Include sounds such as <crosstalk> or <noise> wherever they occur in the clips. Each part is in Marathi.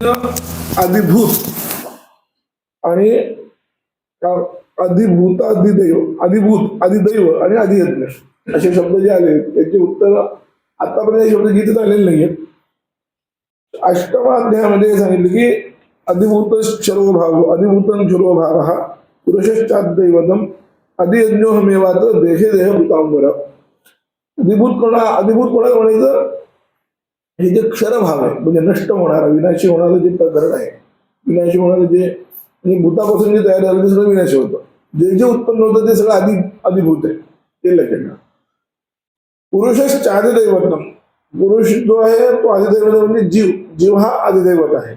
अधिभूत. आणि अधिभूत अधिदैव अधिभूत अधिदैव आणि अधियज्ञ असे शब्द जे आले त्याचे उत्तर आतापर्यंत शब्द गीतेत आलेले नाहीयेत. अष्टम अध्यायामध्ये सांगितलं की अधिभूत सर्व भाव अधिभूतन सर्व भाव हा पुरुषश्चादैवतम अधियज्ञोहमेवात देहे देह भूतांबर अधिभूत कोणा अधिभूत कोणाला म्हणायचं? हे जे क्षरभाव आहे म्हणजे नष्ट होणारा विनाशी होणारं जे प्रकरण आहे विनाशी होणारं जे म्हणजे भूतापासून जे तयार झालं ते सगळं विनाशी होतं. जे जे उत्पन्न होतं ते सगळं आधी अधिभूत आहे ते लक्षण घ्या पुरुषच आदिदैवतम पुरुष जो आहे तो आदिदैवत म्हणजे जीव. जीव हा आदिदैवत आहे.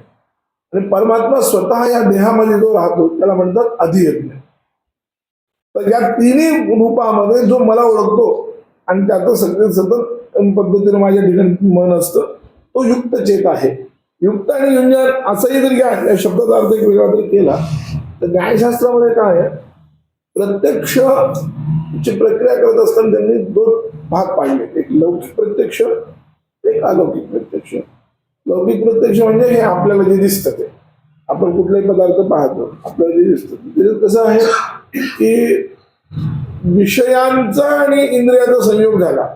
आणि परमात्मा स्वतः या देहामध्ये जो राहतो त्याला म्हणतात अधियज्ञ. तर या तिन्ही रूपामध्ये जो मला ओळखतो आणि त्याचं सगळे सतत पद्धतीने माझ्या ठिकाणी मन असतं. तो युक्त चेत आहे. युक्त आणि युंजन असंही जर घ्या या शब्दाचा अर्थ एक वेगळा जर केला तर न्यायशास्त्रामध्ये काय प्रत्यक्ष ची प्रक्रिया करत असताना त्यांनी दोन भाग पाहिले. एक लौकिक प्रत्यक्ष एक अलौकिक प्रत्यक्ष. लौकिक प्रत्यक्ष म्हणजे हे आपल्याला जे दिसतं ते. आपण कुठलाही पदार्थ पाहतो आपल्याला जे दिसतं त्याच्यात कसं आहे की विषयांचा आणि इंद्रियाचा संयोग झाला.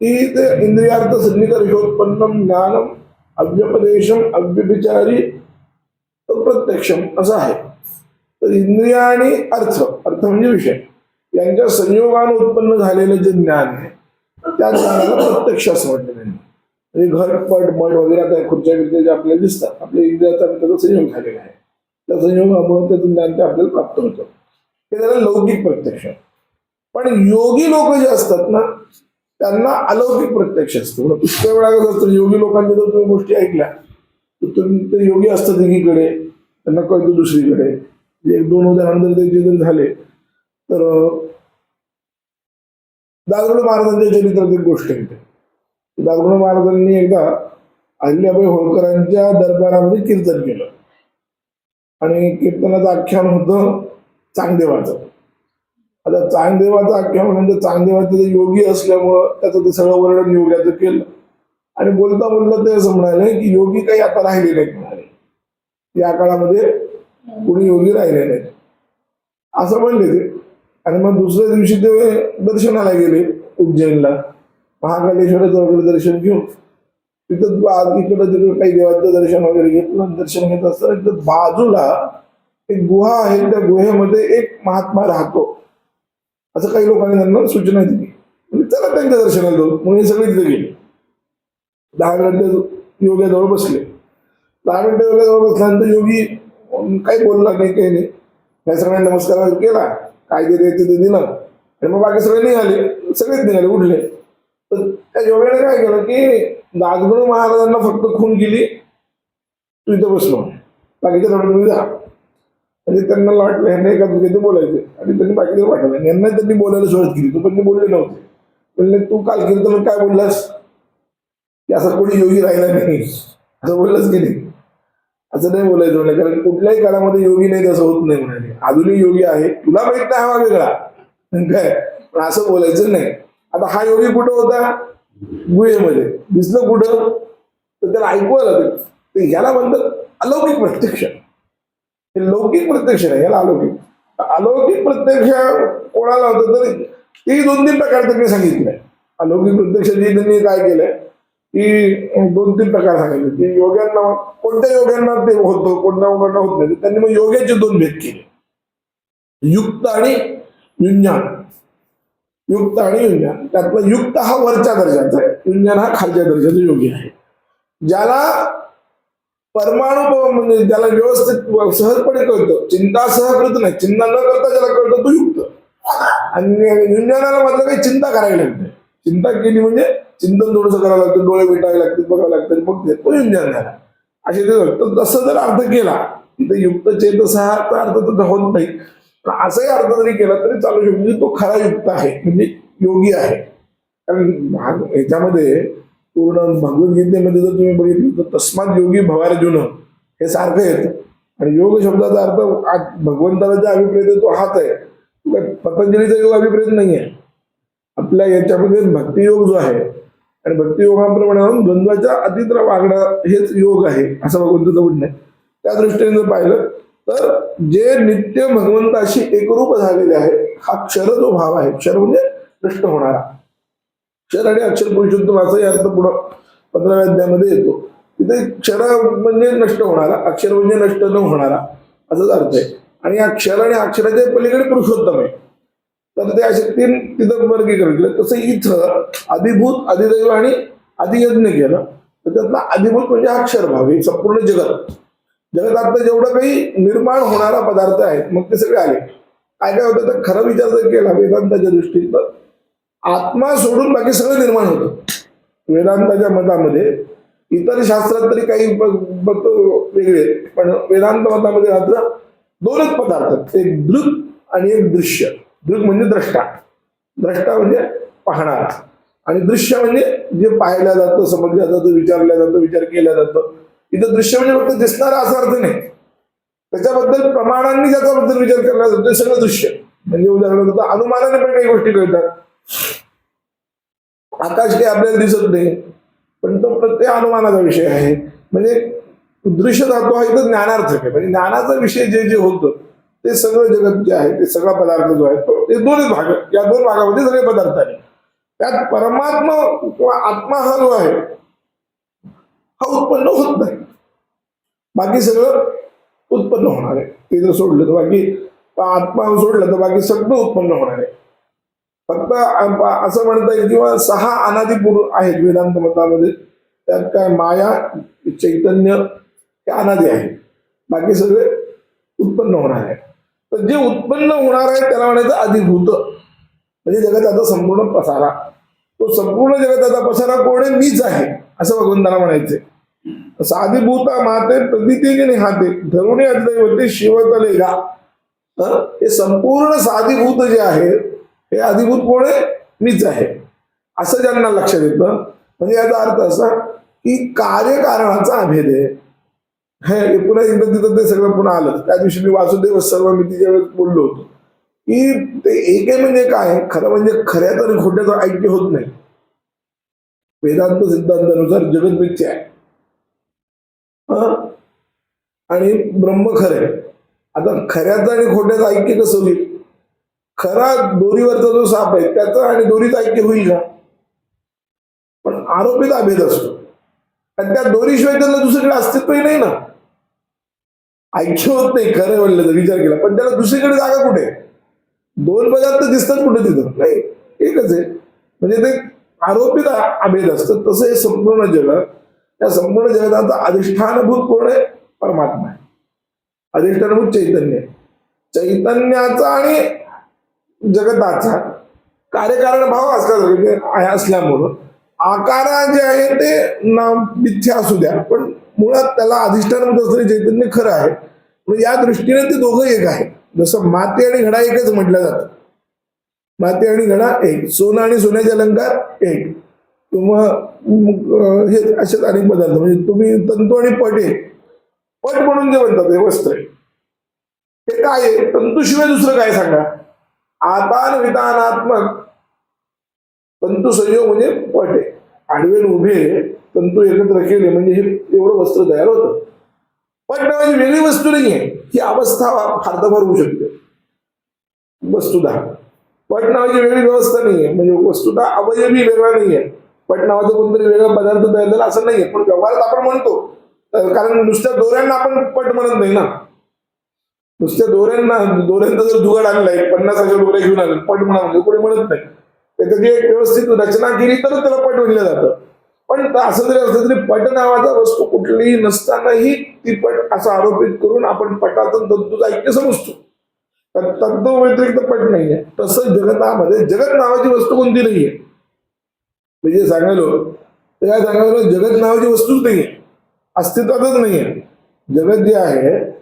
की ते इंद्रियार्थ सन्निकर्षोत्पन्नम ज्ञानम अव्यपदेशम अव्यभिचारी प्रत्यक्षम असं आहे तर इंद्रिया आणि अर्थ अर्थ म्हणजे विषय यांच्या संयोगाने उत्पन्न झालेलं जे ज्ञान आहे त्या ज्ञानाला प्रत्यक्ष असं म्हटलं त्यांनी म्हणजे घर पट मठ वगैरे आता खुर्च्या बिर्च्या जे आपल्याला दिसतात आपल्या इंद्रियाचा आणि त्याचा संयोग झालेला आहे त्या संयोगामुळे त्याचं ज्ञान ते आपल्याला प्राप्त होतं हे झालं लौकिक प्रत्यक्ष पण योगी लोक जे असतात ना त्यांना अलौकिक प्रत्यक्ष असतं. पुष्कळ वेळा कसं असतं योगी लोकांच्या जर तुम्ही गोष्टी ऐकल्या तर तुम्ही ते योगी असतात एकीकडे त्यांना कळतं दुसरीकडे. म्हणजे एक दोन उदाहरण जर त्याचे जर झाले तर दादगड महाराजांच्या चरित्रात एक गोष्ट येते दादगड महाराजांनी एकदा अहिल्याबाई होळकरांच्या दरबारामध्ये कीर्तन केलं. आणि कीर्तनाचं आख्यान होतं चांगदेवाचं. आता चांगदेवाचा आख्या म्हणजे चांगदेवाचे योगी असल्यामुळं त्याचं ते सगळं वर्णन योग्याचं केलं. आणि बोलता बोलता ते असं म्हणाले की योगी काही आता राहिले नाहीत म्हणाले. या काळामध्ये कुणी योगी राहिले नाहीत. असं म्हणले ते. आणि मग दुसऱ्या दिवशी ते दर्शनाला गेले उज्जैनला. महाकालेश्वराचं वगैरे दर्शन घेऊन. तिथं आज इकडं तिकडं काही देवाचं दर्शन वगैरे घेतलं दर्शन घेत असताना तिथं बाजूला एक गुहा आहे. त्या गुहेमध्ये एक महात्मा राहतो. असं काही लोकांनी त्यांना सूचना दिली. म्हणजे चला त्यांच्या दर्शनाला जाऊ. म्हणून हे सगळे तिथे गेले. दहा घंटे योग्याजवळ बसले. दहा घंटे योग्याजवळ बसल्यानंतर योगी काही बोलला नाही काही नाही. या सगळ्यांना नमस्कार केला. काय जे ते दिलं. आणि मग बाकी सगळे निघाले. सगळेच निघाले उठले. तर त्या योगाने काय केलं की दासगुरु महाराजांना फक्त खून केली. तू इथं बसलो बाकीच्या थोडं तुम्ही जा. म्हणजे त्यांना वाटलं ह्यांना एका दुसरे बोलायचे. आणि त्यांनी बाकीचं वाटलं. यांना त्यांनी बोलायला सुरुवात केली. तो पण ते बोलले नव्हते. म्हणले तू काल कीर्तन काय बोललास? की असं कोणी योगी राहिला नाही. असं बोललंच की नाही. असं नाही बोलायचं म्हणे कारण कुठल्याही काळामध्ये योगी नाही तसं होत नाही म्हणाले. अजूनही योगी आहे. तुला माहीत नाही हा वेगळा. काय? पण असं बोलायचं नाही. आता हा योगी कुठं होता? गुहेमध्ये. दिसलं कुठं? तर त्याला ऐकू आलं. ते. तर ह्याला म्हणतात अलौकिक प्रत्यक्ष. हे लौकिक प्रत्यक्ष नाही याला अलौकिक. अलौकिक प्रत्यक्ष कोणाला होतं तर ते दोन तीन प्रकार त्यांनी सांगितलंय अलौकिक प्रत्यक्ष जे त्यांनी काय केलंय की दोन तीन प्रकार सांगितले. की योग्यांना कोणत्या योग्यांना ते होतं कोणत्या योगांना होत नाही त्यांनी मग योग्याचे दोन भेद केले. युक्त आणि युंजान युक्त आणि युंजान त्यातला युक्त हा वरच्या दर्जाचा आहे युंजान हा खालच्या दर्जाचा योगी आहे. ज्याला परमाणु म्हणजे ज्याला व्यवस्थित सहजपणे कळतं. चिंता सहकृत नाही. चिंता न करता ज्याला कळतं तो युक्त. आणि युंजनाला मात्र काही चिंता करावी लागते. चिंता केली म्हणजे चिंतन थोडंसं करावं लागतं. डोळे मिटावे लागतील बघावं लागतं मग तो युंजन झाला असे ते तर तसं जर अर्थ केला तिथे युक्त चेतस हा अर्थ तर होत नाही. पण असाही अर्थ जरी केला तरी चालू शकतो. म्हणजे तो खरा युक्त आहे. म्हणजे योगी आहे. कारण ह्याच्यामध्ये पूर्ण भगवद्गीतेमध्ये जर तुम्ही बघितलं तर तस्मात योगी भवार्जुन हे सारखं येतं आणि योग शब्दाचा अर्थ आज भगवंताला ज्या अभिप्रेत आहे तो हात आहे. पतंजलीचा योग अभिप्रेत नाही आहे आपल्या याच्यामध्ये भक्तियोग जो आहे आणि भक्तियोगाप्रमाणे द्वंद्वाच्या अतित्र वागणं हेच योग आहे असं भगवंताचं म्हणणं आहे. त्या दृष्टीने जर पाहिलं तर जे नित्य भगवंताशी एकरूप झालेले आहे हा क्षर जो भाव आहे क्षर म्हणजे नष्ट होणारा. क्षर आणि अक्षर पुरुषोत्तम असाही अर्थ पुढं पंधराव्या अध्यायामध्ये येतो. तिथे क्षर म्हणजे नष्ट होणारा अक्षर म्हणजे नष्ट न होणारा असाच अर्थ आहे. आणि अक्षर आणि अक्षराच्या पलीकडे पुरुषोत्तम आहे. तर ते असे तीन तिथं वर्गीकरण केलं. तसं इथं अधिभूत अधिदैव आणि अधियज्ञ केलं. तर त्यातला अधिभूत म्हणजे अक्षर अक्षरभाव हे संपूर्ण जगत. जगत आता जेवढं काही निर्माण होणारा पदार्थ आहे मग ते सगळे आले. काय काय होतं? तर खरा विचार जर केला वेदांताच्या दृष्टीने तर आत्मा सोडून बाकी सगळं निर्माण होतं. वेदांताच्या मतामध्ये इतर शास्त्रात तरी काही मत वेगळे पण वेदांत मतामध्ये मात्र दोनच पदार्थ एक दृक आणि एक दृश्य. दृक म्हणजे द्रष्टा. द्रष्टा म्हणजे पाहणार. आणि दृश्य म्हणजे जे पाहिलं जातं समजलं जातं विचारलं जातं विचार केला जातो. इथं दृश्य म्हणजे फक्त दिसणारा असा अर्थ नाही. त्याच्याबद्दल प्रमाणांनी ज्याच्याबद्दल विचार केला जातो ते सगळं दृश्य. म्हणजे उदाहरणार्थ अनुमानाने पण काही गोष्टी कळतात. आकाश काही आपल्याला दिसत नाही. पण तो प्रत्येक अनुमानाचा विषय आहे. म्हणजे दृश्य धातू हा इथं ज्ञानार्थक आहे. म्हणजे ज्ञानाचा विषय जे जे होतं ते सगळं जगत जे आहे ते सगळा पदार्थ जो आहे तो ते दोनच भाग आहेत. या दोन भागामध्ये सगळे पदार्थ आहेत. त्यात परमात्मा किंवा आत्मा हा जो आहे हा उत्पन्न होत नाही. बाकी सगळं उत्पन्न होणार आहे. ते जर सोडलं तर बाकी आत्मा सोडलं तर बाकी सगळं उत्पन्न होणार आहे. फक्त असं म्हणता येईल किंवा सहा अनादी पुरुष आहेत वेदांत मतामध्ये. त्यात काय माया चैतन्य हे अनादी आहे बाकी सगळे उत्पन्न होणार आहे तर जे उत्पन्न होणार आहे त्याला म्हणायचं अधिभूत. म्हणजे जगताचा संपूर्ण पसारा. तो संपूर्ण जगताचा पसारा कोण आहे? मीच आहे असं भगवंताला म्हणायचे साधिभूता माते प्रतिते हाते धरुणे अद्वैवते शिवतले गा. हे संपूर्ण साधिभूत जे आहे हे अधिभूतपणे मीच आहे. असं ज्यांना लक्षात येतं म्हणजे याचा अर्थ असा की कार्यकारणाचा अभेद आहे. हे पुन्हा एकदा तिथं ते सगळं पुन्हा आलं. त्या दिवशी मी वासुदेव सर्व मी तिच्या वेळेस बोललो होतो की ते एक आहे म्हणजे काय? खरं म्हणजे खऱ्याचं आणि खोट्याचं ऐक्य होत नाही. वेदांत सिद्धांतानुसार जगत मिथ्या आहे. आणि ब्रह्म खरे आता खऱ्याचं आणि खोट्याचं ऐक्य कसं होईल? खरा दोरीवरचा जो साप आहे त्याचं आणि दोरीचं ऐक्य होईल का? पण आरोपित अभेद असतो. आणि त्या दोरीशिवाय त्याला दुसरीकडे अस्तित्वही नाही ना. ऐक्य होत नाही खरं म्हणलं तर विचार केला. पण त्याला दुसरीकडे जागा कुठे? आहे? दोन पदार्थ दिसतात कुठे तिथं? नाही एकच आहे. म्हणजे ते आरोपित अभेद असतं तसं हे संपूर्ण जगत त्या संपूर्ण जगताचा अधिष्ठानभूत कोण आहे? परमात्मा आहे. अधिष्ठानभूत चैतन्य आहे. चैतन्याचा आणि जगताचा कार्यकारण भाव असला असल्यामुळं. आकार जे आहे ते ना मिथ्या असू द्या पण मुळात त्याला अधिष्ठानभूत असलेले चैतन्य खरं आहे. पण या दृष्टीने ते दोघं एक आहे जसं माती आणि घडा एकच म्हटलं जातं. माती आणि घडा एक सोनं आणि सोन्याचे अलंकार एक. किंवा हे असेच अनेक पदार्थ म्हणजे तुम्ही तंतू आणि पट एक. पट म्हणून जे म्हणतात हे वस्त्र आहे. हे काय आहे? तंतूशिवाय दुसरं काय सांगा? आदान विधानात्मक तंतू संयोग म्हणजे पट आहे आडवे उभे तंतू एकत्र केले म्हणजे हे एवढं वस्त्र तयार होतं. पट म्हणजे वेगळी वस्तू नाही आहे ही अवस्था फार तर होऊ शकते. वस्तुधा पटनावाची म्हणजे वेगळी व्यवस्था नाही आहे म्हणजे वस्तुधा अवयवी वेगळा नाही आहे पटनावाचा कोणतरी वेगळा पदार्थ तयार झाला असं नाही आहे पण व्यवहारात आपण म्हणतो. कारण नुसत्या दोऱ्यांना आपण पट म्हणत नाही ना. नुसत्या दोऱ्यांना दोऱ्यांचा जर जुगाड आणलाय पन्नास हजार रुपये घेऊन आले पट म्हणा म्हणजे कोणी म्हणत नाही. त्याची एक व्यवस्थित रचना केली तर त्याला पट म्हणलं जातं. पण असं जरी असलं तरी पट नावाचा वस्तू कुठलीही नसतानाही ती पट असं आरोपित करून आपण पटातून तंतूचं ऐक्य समजतो. तर तंतू व्यतिरिक्त पट नाहीये. तसं जगतामध्ये जगत नावाची वस्तू कोणती नाहीये? म्हणजे सांगायलो त्या सांगायलो? जगत नावाची वस्तूच नाहीये. अस्तित्वातच नाहीये. जगत जे आहे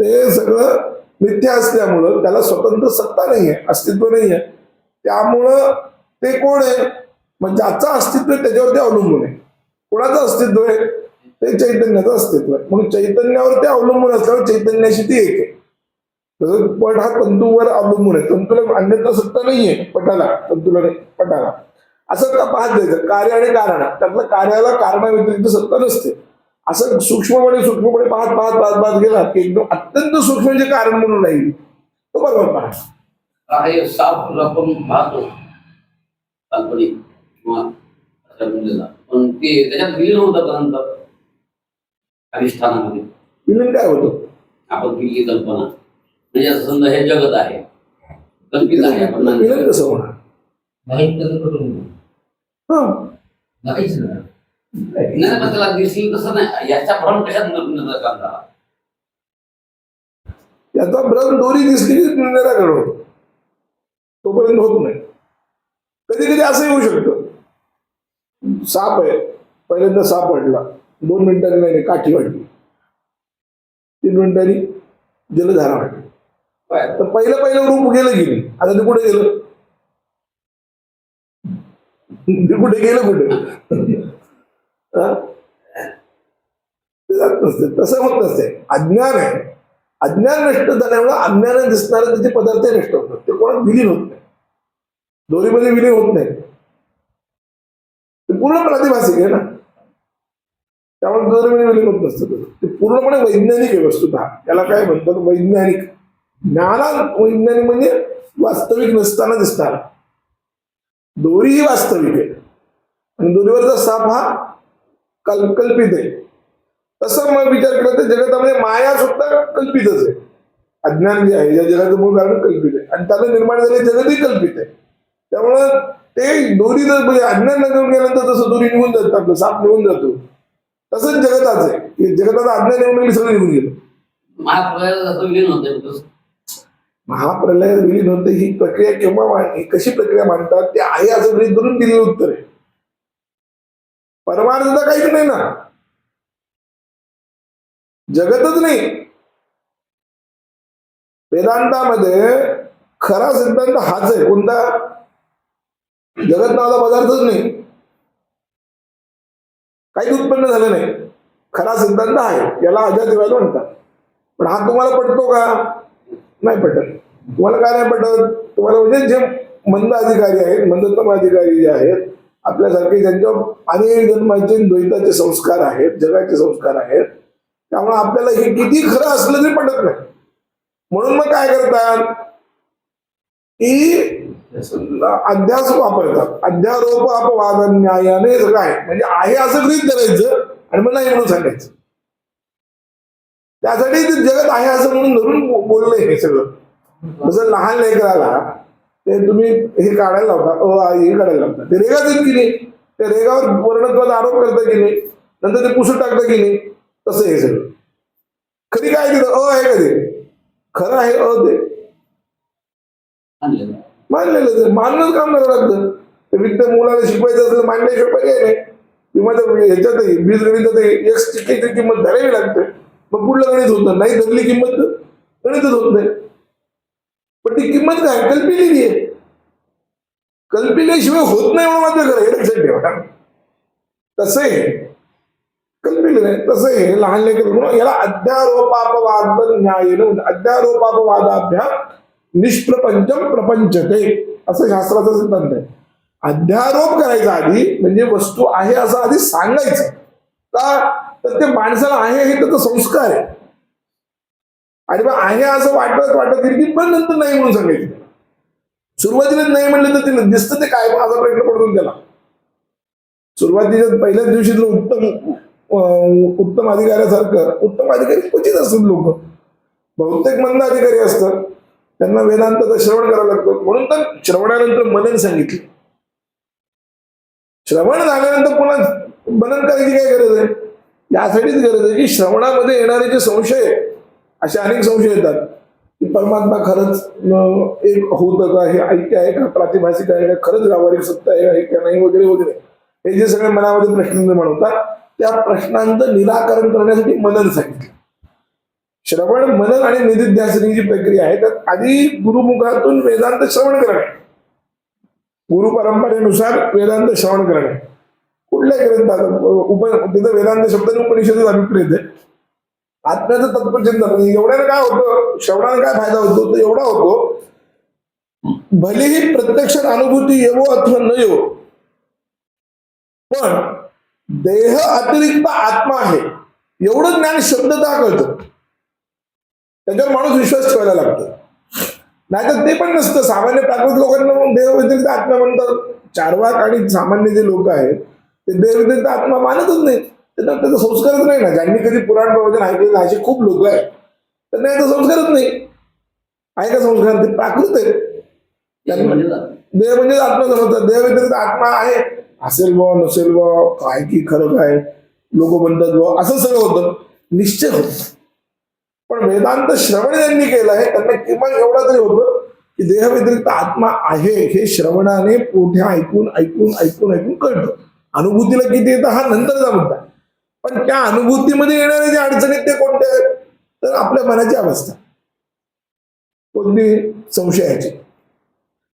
ते सगळं मिथ्या असल्यामुळं त्याला स्वतंत्र सत्ता नाहीये अस्तित्व नाहीये. त्यामुळं ते कोण आहे? मग ज्याचं अस्तित्व आहे त्याच्यावरती अवलंबून आहे. कोणाचं अस्तित्व आहे? ते चैतन्याचं अस्तित्व आहे. म्हणून चैतन्यावर ते अवलंबून असल्यावर चैतन्याशी ती एक आहे. तसं पट हा तंतूवर अवलंबून आहे. तंतूला अन्यथा सत्ता नाहीये पटाला तंतूला नाही पटाला. असं का पाहत जायचं? कार्य आणि कारण. त्यातलं कार्याला कारणाव्यतिरिक्त सत्ता नसते. असं सूक्ष्मपणे सूक्ष्मपणे पाहत पाहत पाहत पाहत गेला की एकदम अत्यंत सूक्ष्म जे कारण म्हणून राहील तो बरोबर पहा. साप आपण पाहतो काल्पनिक किंवा पण ते त्याच्यात विलीन होतं पर्यंत अधिष्ठानामध्ये विलीन काय होतं? आपण केली कल्पना. म्हणजे समजा हे जगत आहे. कल्पित आहे आपण. विलीन कसं होणार? हा. नाहीच नाही नाही, पण त्याला दिसेल तसं नाही. याचा भ्रम कशात याचा भ्रम दोरी दिसली की निराकरण. होतो तोपर्यंत होत नाही. कधी कधी असं येऊ शकतं. साप आहे. पहिल्यांदा साप वाटला दोन मिनिटांनी नाही काठी वाटली तीन मिनिटांनी जलधारा वाटली तर पहिलं पहिलं रूप गेलं नाही. आता ते कुठे गेलं? ते कुठे गेलं कुठे? जात नसते. तसं होत नसते. अज्ञान आहे. अज्ञान नष्ट झाल्यामुळे अज्ञान दिसणारे त्याचे पदार्थ नष्ट होतात ते कोणात विलीन होत नाही दोरीमध्ये विलीन होत नाही ते पूर्ण प्रातिभासिक आहे ना. त्यामुळे दोरीमध्ये विलीन होत नसतं ते. पूर्णपणे वैज्ञानिक आहे वस्तुतः. त्याला काय म्हणतात? वैज्ञानिक. ज्ञाना वैज्ञानिक म्हणजे वास्तविक नसताना दिसणार. दोरी ही वास्तविक आहे. आणि दोरीवरचा साप हा कल कल्पित आहे. तसं मग विचार केला तर जगतामध्ये माया सुद्धा कल्पितच आहे. अज्ञान जे आहे या जगाचं मूळ कारण कल्पित आहे. आणि त्याला निर्माण झालेले जगतही कल्पित आहे. त्यामुळं ते दोरी जर म्हणजे अज्ञान घेऊन गेल्यानंतर तसं दोरी निघून जातं आपलं साप निघून जातो. तसंच जगताच आहे. जगताचं अज्ञान निघून गेली सगळं निघून गेलं. जसं महाप्रलय विलीन होते ही प्रक्रिया केव्हा ही कशी प्रक्रिया मांडतात ते आहे असं गृहीत धरून दिलेलं उत्तर आहे. परमार्थता काहीच नाही ना. जगतच नाही. वेदांतामध्ये खरा सिद्धांत हाच आहे. कोणता? जगत नावाचा पदार्थच नाही. काहीच उत्पन्न झालं नाही. खरा सिद्धांत आहे. याला अजातिवाद म्हणतात. पण हा तुम्हाला पटतो का? नाही पटत. तुम्हाला काय नाही पटत? तुम्हाला म्हणजे जे मंद अधिकारी आहेत मंदतम अधिकारी जे आहेत आपल्यासारखे ज्यांच्यावर अनेक जन्माचे द्वैताचे संस्कार आहेत जगाचे संस्कार आहेत. त्यामुळे आपल्याला हे किती खरं असलं तरी पटत नाही. म्हणून मग काय करतात? की अध्यास वापरतात. अध्यारोप अपवाद न्यायाने काय म्हणजे आहे असं गृहित करायचं आणि मग नाही म्हणून सांगायचं. त्यासाठी ते जगत आहे असं म्हणून धरून बोललंय हे सगळं. जसं लहान लेकराला ते तुम्ही हे काढायला लावता. अ हे काढायला लावता. ते रेगा देत की नाही त्या रेगावर वर्णत्वाचा आरोप करता की नाही नंतर ते पुसून टाकतं की नाही तसं हे सगळं. खरी काय तिथं अ आहे का ते खरं आहे अ ते. मानलेलं. ते. मानणंच काम करावं लागतं. ते विद्या मुलाला शिकवायचं असलं मांडल्याशिवाय पर्याय नाही? किंवा ह्याच्यातही बीज गणितातही एक टक्केची किंमत धरावी लागते? मग पुढलं गणित होतं. नाही धरली किंमत गणितच होत नाही. पण ती किंमत काय? कल्पिलेली आहे कल्पिल्याशिवाय होत नाही म्हणून मात्र खरं हे लक्षात ठेवा. तसं आहे. कल्पिलेलं आहे तसं आहे. हे लहान लेकर म्हणून याला अध्यारोपापवाद न्याय अध्यारोपापवादाभ्या निष्प्रपंचम प्रपंचते. असं शास्त्राचा सिद्धांत आहे. अध्यारोप करायचा आधी म्हणजे वस्तू आहे असं आधी सांगायचं. का तर ते माणसाला आहे हे त्याचा संस्कार आहे. आणि मग आहे असं वाटत वाटत गेलं की पण नंतर नाही म्हणून सांगायचं. सुरुवातीला नाही म्हणलं तर तिला दिसतं ते काय माझा प्रश्न पडतो त्याला. सुरुवातीच्या पहिल्याच दिवशी उत्तम उत्तम अधिकाऱ्यासारखं उत्तम अधिकारी क्वचित असतात लोक. बहुतेक मंद अधिकारी असतात. त्यांना वेदांताचं श्रवण करावं लागतं. म्हणून तर श्रवणानंतर मनन सांगितलं. श्रवण झाल्यानंतर पुन्हा मनन करायची काय गरज आहे? यासाठीच गरज आहे की श्रवणामध्ये येणारे जे संशय आहे, असे अनेक संशय येतात की परमात्मा खरंच एक होतं का? हे ऐक्य आहे का? प्रातिभासिक आहे का? खरंच व्यावहारिक सत्य आहे का? नाही? वगैरे वगैरे. हे जे सगळे मनामध्ये प्रश्न निर्माण होतात त्या प्रश्नांचं निराकरण करण्यासाठी मनन सांगितलं. श्रवण मनन आणि निधिध्यासनी जी प्रक्रिया आहे त्यात आधी गुरुमुखातून वेदांत श्रवण करणे. गुरु परंपरेनुसार वेदांत श्रवण करणे. कुठल्याही ग्रंथात उप तिथं वेदांत शब्दाने उपनिषदेत अभिप्रेत आहे. आत्म्याचं तत्वचिंतन म्हणजे एवढ्यानं काय होतं श्रवणाने काय फायदा होतो तर एवढा होतो भलेही प्रत्यक्ष अनुभूती येवो अथवा न येवो पण देह अतिरिक्त आत्मा आहे. एवढं ज्ञान शब्दता कळतं. त्याच्यावर माणूस विश्वास ठेवायला लागतो. नाहीतर ते पण नसतं. सामान्य प्राकृत लोकांना मग देह व्यतिरिक्त आत्मा म्हणतात. चारवाक आणि सामान्य जे लोक आहेत ते देह व्यतिरिक्त आत्मा मानतच नाही त्यांना त्याचा संस्कारच नाही ना. ज्यांनी कधी पुराण प्रवचन ऐकलेलं नाही, असे खूप लोक आहेत. त्यांना याचा संस्कारच नाही. आहे का संस्कार? ते प्राकृत आहे म्हणजे. देह म्हणजे आत्मा समजतात देह व्यतिरिक्त आत्मा आहे असेल बुवा नसेल बुवा काय की खरं काय? लोक म्हणतात बुवा असं सगळं होतं. निश्चय होत पण वेदांत श्रवण ज्यांनी केलं आहे त्यांना किमान एवढं तरी होतं की देह व्यतिरिक्त आत्मा आहे हे श्रवणाने मोठ्या ऐकून ऐकून ऐकून ऐकून कळतं. अनुभूतीला किती येतं हा नंतरचा मुद्दा आहे. पण त्या अनुभूतीमध्ये येणारे जे अडचणी ते कोणते आहेत? तर आपल्या मनाची अवस्था. कोणती संशयाची.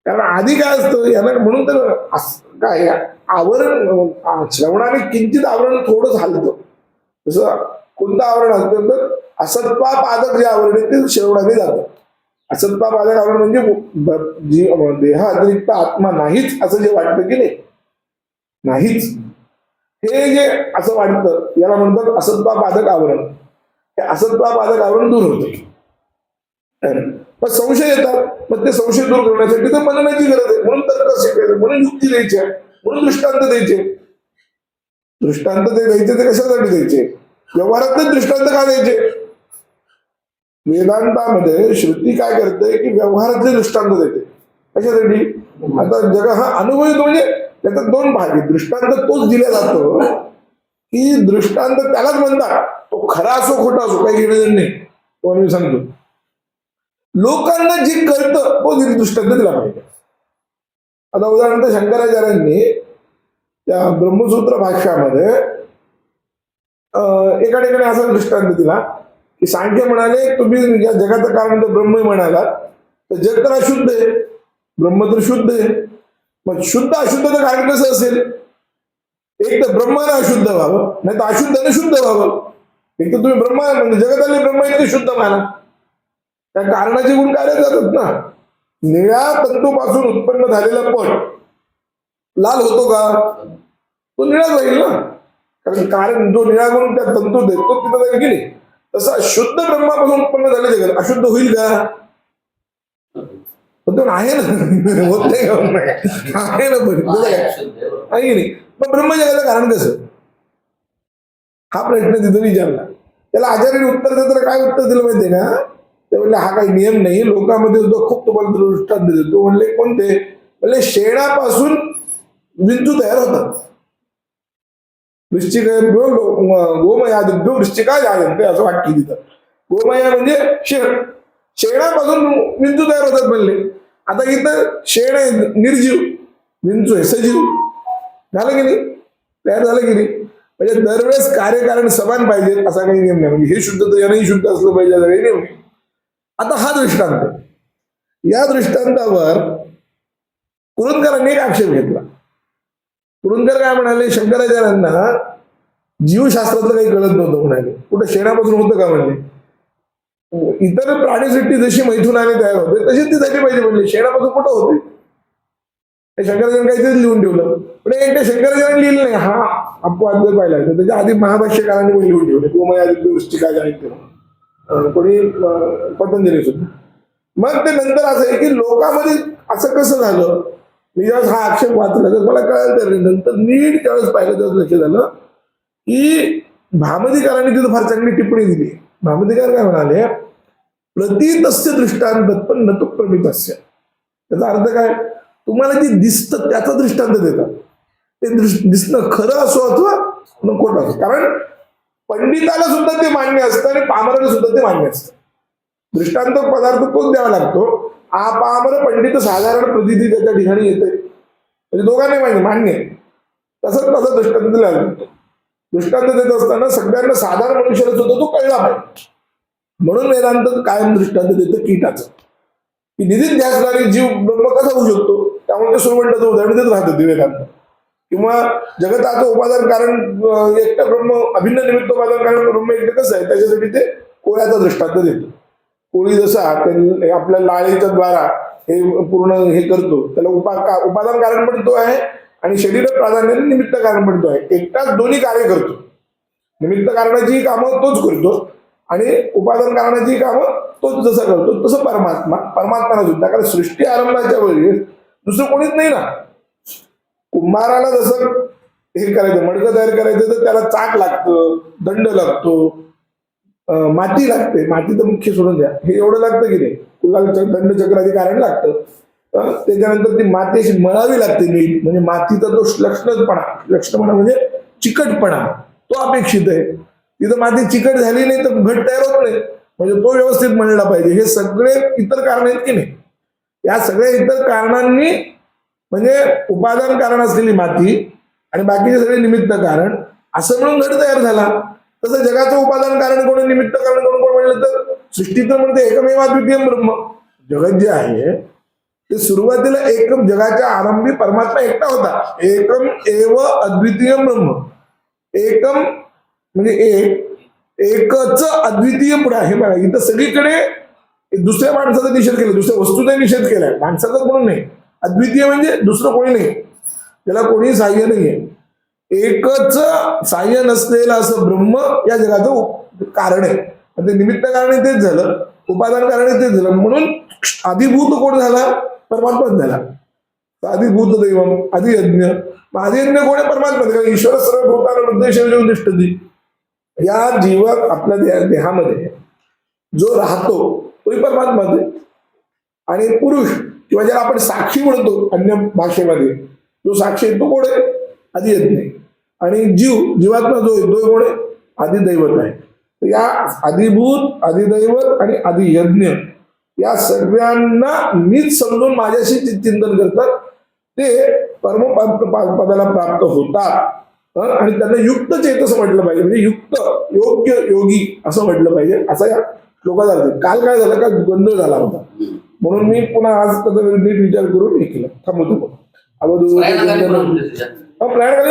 कारण आधी काय असतं यांना म्हणून तर काय आवरण श्रवणाने किंचित आवरण थोडंच हलतं जसं कोणतं आवरण असतं तर असत्पा पादक जे आवरण आहे ते श्रवणाने जातं. असत्पा पादक आवरण म्हणजे देहा जी अतिरिक्त आत्मा नाहीच असं जे वाटतं की नाही. नाहीच. हे जे असं वाटतं याला म्हणतात असत्पा पादक आवरण. हे असत्पा पादक आवरण दूर होतं. पण संशय येतात. मग ते संशय दूर करण्यासाठी तर मननाची गरज आहे. म्हणून तर्क शिकायचं म्हणून युक्ती द्यायची आहे म्हणून दृष्टांत द्यायचे. दृष्टांत ते द्यायचे ते कशासाठी द्यायचे? व्यवहारातले दृष्टांत का द्यायचे? वेदांतामध्ये श्रुती काय करते की व्यवहारातले दृष्टांत देते. कशासाठी? आता जग हा अनुभव म्हणजे त्याचा दोन भाग आहे. दृष्टांत तोच दिला जातो की दृष्टांत त्यालाच म्हणतात. तो खरा असो खोटा असो काही घेणं नाही. तो मी सांगतो. लोकांना जे कळतं तो दृष्टांत दिला पाहिजे. आता उदाहरणार्थ शंकराचार्यांनी त्या ब्रह्मसूत्र भाष्यामध्ये अं, एका ठिकाणी असा दृष्टांत दिला की सांख्य म्हणाले तुम्ही या जगाचं कारण ब्रह्म म्हणालात. तर जग तर अशुद्ध आहे. ब्रह्म तर शुद्ध आहे. मग शुद्ध अशुद्धचं कारण कसं असेल? एक तर ब्रह्मानं अशुद्ध व्हावं नाही तर अशुद्धाने शुद्ध व्हावं. एक तर तुम्ही ब्रह्मा म्हणजे जगताने ब्रह्मा आहे शुद्ध माना. त्या कारणाचे गुण कार्य जातात ना. निळ्या तंतूपासून उत्पन्न झालेला पट लाल होतो का? तो निळा जाईल ना. कारण कारण जो निळा म्हणून त्या तंतू देतो तिथं जाईल की नाही तसं शुद्ध ब्रह्मापासून उत्पन्न झाले जगत. अशुद्ध होईल का? पण तो आहे ना <laughs> होत नाही. का? आहे ना पण आहे की नाही? मग ब्रह्मजगाचं कारण कसं? हा प्रश्न तिथं विचारला. त्याला आचार्याने उत्तर देताना काय उत्तर दिलं माहितीये का? ते म्हणले हा काही नियम नाही. लोकांमध्ये सुद्धा खूप तुम्हाला दृष्टांत देतो. म्हणले कोणते? म्हणले शेणापासून विंचू तयार होतात. वृश्चिक गोमयादिभ्यो वृश्चिका जायंते असं वाक्य तिथं. गोमया म्हणजे शेण. शेणापासून विंचू तयार होतात म्हणले. आता इथं शेण आहे निर्जीव विंचू आहे सजीव. झालं की नाही? तयार झालं की नाही? म्हणजे दरवेळेस कार्यकारण समान पाहिजे असा काही नियम नाही. म्हणजे हे शुद्ध तर यानंही शुद्ध असलं पाहिजे असा काही नियम नाही. आता हा दृष्टांत या दृष्टांतावर कुरुंदकरांनी एक आक्षेप घेतला. कुरुंदकर काय म्हणाले? शंकराचार्यांना जीवशास्त्रातलं काही कळत नव्हतं म्हणाले. कुठं शेणापासून होतं का म्हणजे हो, इतर प्राणीसृष्टी जशी मैथुनाने तयार होते तशी ती झाली पाहिजे म्हणजे शेणापासून कुठं होते शंकराचार्य काहीतरी लिहून ठेवलं. पण हे एकट्या लिहिलं नाही. हा अपवाद जर पाहिला तर त्याच्या आधी महाभाष्यकारांनी पण लिहून ठेवले. आधी वृष्टिका जायचं अं, कोणी पतंजली सुद्धा मग ते नंतर असं आहे की लोकांमध्ये असं कसं झालं? मी ज्यावेळेस हा आक्षेप वाचला तर मला कळालं तर नंतर नीट त्यावेळेस पाहिलं त्यावेळेस लक्ष झालं की भामदीकरांनी तिथं फार चांगली टिप्पणी दिली. भामतीकार काय म्हणाले प्रतीतस्य दृष्टांत पण न प्रमितस्य. त्याचा अर्थ काय? तुम्हाला जे दिसतं त्याचा दृष्टांत देतात. ते दृष्ट दिसणं खरं असो अथवा न खोटं असो. कारण पंडिताला सुद्धा ते मान्य असतं आणि पामराला सुद्धा ते मान्य असतं. दृष्टांत पदार्थ तोच द्यावा लागतो. आ पामर पंडित साधारण प्रतीती त्याच्या ठिकाणी येते. म्हणजे दोघांना मान्य मान्य. आहे. तसंच तसा दृष्टांत दिला जातो दृष्टांत देत असताना सगळ्यांना साधारण मनुष्याला सुद्धा तो कळला पाहिजे. म्हणून वेदांत कायम दृष्टांत देतं कीटाचं. की निधीत ध्यासणारी जीव ब्रह्म कसा होऊ शकतो? त्यामुळे ते सुरवंटाचं उदाहरण देत राहतं वेदांत किंवा जगताचं उपादान कारण एकटं ब्रह्म अभिन्न निमित्त उपादान कारण ब्रह्म एकटं कसं आहे? त्याच्यासाठी ते कोळ्याचा दृष्टांत देतं. कोळी जसा आपल्या लाळीच्या द्वारा हे पूर्ण हे करतो त्याला उपा का- उपादान कारण पण तो आहे आणि शरीर प्राधान्याने निमित्त कारण म्हणतो आहे. एकटाच दोन्ही कार्य करतो. निमित्त कारणाची कामं तोच करतो आणि उपादान कारणाची कामं तोच जसं करतो तसं परमात्मा परमात्माला सुद्धा. कारण सृष्टी आरंभाच्या वेळेस दुसरं कोणीच नाही ना. कुंभाराला जसं हे करायचं मडकं तयार करायचं तर त्याला चाक लागतं दंड लागतो. माती लागते. माती तर मुख्य सोडून द्या. हे एवढं लागतं की नाही? कुलाल दंड चक्राधिकारण कारण लागतं. त्याच्यानंतर ती माती अशी मळावी लागते नीट. म्हणजे मातीचा तो लक्षणपणा लक्षणपणा म्हणजे चिकटपणा तो अपेक्षित आहे. तिथं माती चिकट झाली नाही तर घट तयार होत नाही. म्हणजे तो व्यवस्थित म्हणला पाहिजे. हे सगळे इतर कारण आहेत की नाही? या सगळ्या इतर कारणांनी म्हणजे उपादान कारण असलेली माती आणि बाकीचे सगळे निमित्त कारण असं म्हणून घट तयार झाला. तसं जगाचं उपादान कारण कोण निमित्त कारण कोण कोण म्हणलं तर सृष्टीचं म्हणते एकमेव द्वितीय ब्रह्म. जगत जे आहे ते सुरुवातीला एकम जगाच्या आरंभी परमात्मा एकटा होता. एकम एव अद्वितीय ब्रह्म. एकम म्हणजे एक एकच अद्वितीय पुढे आहे बघा. इथं सगळीकडे दुसऱ्या माणसाचा निषेध केला दुसऱ्या वस्तूचा निषेध केलाय. माणसाचा म्हणून नाही. अद्वितीय म्हणजे दुसरं कोणी नाही. त्याला कोणी सहाय्य नाहीये. एकच सहाय्य नसलेलं असं ब्रह्म या जगाचं कारण आहे. ते निमित्त कारण तेच झालं. उपादान कारण तेच झालं. म्हणून आदिभूत कोण झाला? परमात्माच झाला आदिभूत दैवम यज्ञ मग यज्ञ कोण आहे परमात्मा कारण ईश्वर सर्व भूताला उद्देश उद्दिष्टती या जीव आपल्या देहा- देहामध्ये जो राहतो तोही परमात्मा दे आणि पुरुष किंवा ज्याला आपण साक्षी म्हणतो अन्य भाषेमध्ये जो साक्षी तो कोण आहे? आदियज्ञ यज्ञ आणि जीव जीवात्मा जो आहे तो कोण आहे? आदिदैवत आहे. या आदिभूत आदिदैवत आणि आदियज्ञ या सगळ्यांना मीच समजून माझ्याशी जे चिंतन करतात. ते परम पदाला प्राप्त होतात? आणि त्यांना युक्त चेतस म्हटलं पाहिजे. म्हणजे युक्त योग्य योगी असं म्हटलं पाहिजे. असा या श्लोकात अर्थ काल काय झालं? का गोंधळ झाला होता. म्हणून मी पुन्हा आज त्याचा नीट विचार करून हे केलं. थांबवतो प्रयाणाकाली